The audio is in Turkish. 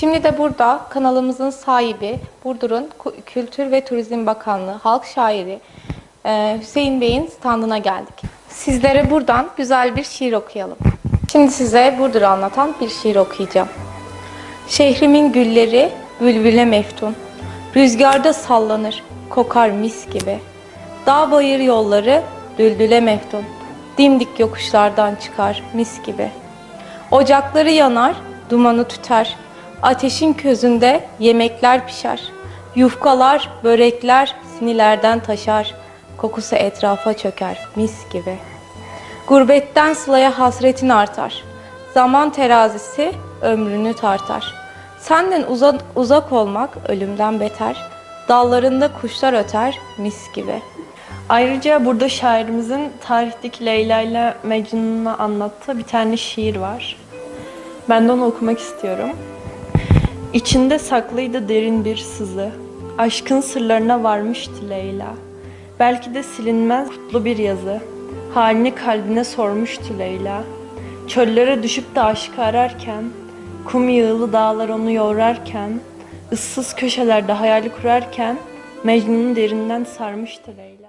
Şimdi de burada kanalımızın sahibi, Burdur'un Kültür ve Turizm Bakanlığı, halk şairi e, Hüseyin Bey'in standına geldik. Sizlere buradan güzel bir şiir okuyalım. Şimdi size Burdur'u anlatan bir şiir okuyacağım. Şehrimin gülleri bülbüle meftun. Rüzgarda sallanır, kokar mis gibi. Dağ bayır yolları düldüle meftun. Dimdik yokuşlardan çıkar mis gibi. Ocakları yanar, dumanı tüter. Ateşin közünde yemekler pişer. Yufkalar, börekler sinilerden taşar. Kokusu etrafa çöker mis gibi. Gurbetten sılaya hasretin artar. Zaman terazisi ömrünü tartar. Senden uzak, uzak olmak ölümden beter. Dallarında kuşlar öter mis gibi. Ayrıca burada şairimizin tarihteki Leyla ile Mecnun'u anlattığı bir tane şiir var. Ben de onu okumak istiyorum. İçinde saklıydı derin bir sızı. Aşkın sırlarına varmıştı Leyla. Belki de silinmez kutlu bir yazı. Halini kalbine sormuştu Leyla. Çöllere düşüp de aşkı ararken, kum yığılı dağlar onu yoğrarken, ıssız köşelerde hayali kurarken, Mecnun'u derinden sarmıştı Leyla.